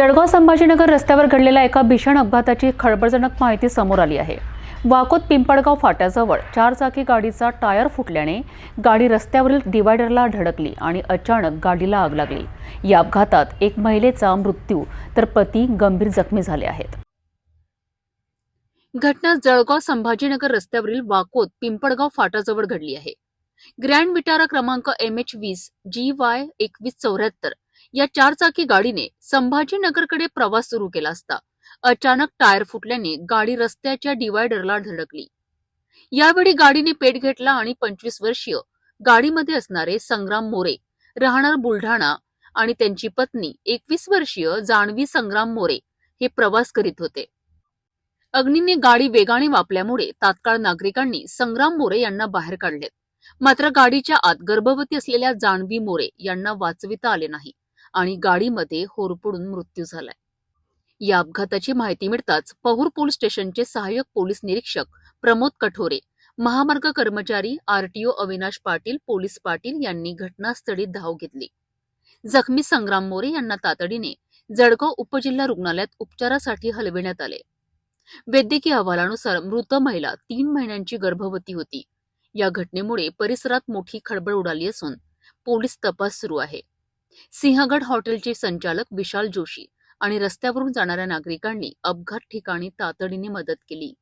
जळगाव संभाजीनगर रस्त्यावर घडलेल्या एका भीषण अपघाताची खळबळजनक माहिती समोर आली आहे. वाकोत पिंपळगाव फाट्याजवळ चारचाकी गाडीचा टायर फुटल्याने गाडी रस्त्यावरील डिवायडरला धडकली आणि अचानक गाडीला आग लागली. या अपघातात एक महिलेचा मृत्यू तर पती गंभीर जखमी झाले आहेत. घटना जळगाव संभाजीनगर रस्त्यावरील वाकोत पिंपळगाव फाटाजवळ घडली आहे. ग्रँड विटारा क्रमांक एम एच वीस जी वाय एकवीस चौऱ्याहत्तर या चारचाकी गाडीने संभाजीनगरकडे प्रवास सुरू केला असता. अचानक टायर फुटल्याने गाडी रस्त्याच्या डिवायडरला धडकली. यावेळी गाडीने पेट घेतला आणि पंचवीस वर्षीय गाडीमध्ये असणारे संग्राम मोरे राहणार बुलढाणा आणि त्यांची पत्नी एकवीस वर्षीय जाणवी संग्राम मोरे हे प्रवास करीत होते. अग्नीने गाडी वेगाने वापल्यामुळे तात्काळ नागरिकांनी संग्राम मोरे यांना बाहेर काढले. मात्र गाडीच्या आत गर्भवती असलेल्या जाणवी मोरे यांना वाचविता आले नाही. आणि गाडीमध्ये होरपडून मृत्यू झालाय. या अपघाताची माहिती मिळताच पहूर पोलीस स्टेशनचे सहाय्यक पोलीस निरीक्षक प्रमोद कठोरे महामार्ग कर्मचारी आरटीओ अविनाश पाटील पोलीस पाटील यांनी घटनास्थळी धाव घेतली. जखमी संग्राम मोरे यांना तातडीने जळगाव उपजिल्हा रुग्णालयात उपचारासाठी हलविण्यात आले. वैद्यकीय अहवालानुसार मृत महिला तीन महिन्यांची गर्भवती होती. या घटनेमुळे परिसरात मोठी खळबळ उडाली असून पोलीस तपास सुरू आहे. सिंहगड हॉटेलचे संचालक विशाल जोशी आणि रस्त्यावरून जाणाऱ्या नागरिकांनी अपघात ठिकाणी तातडीने मदत केली.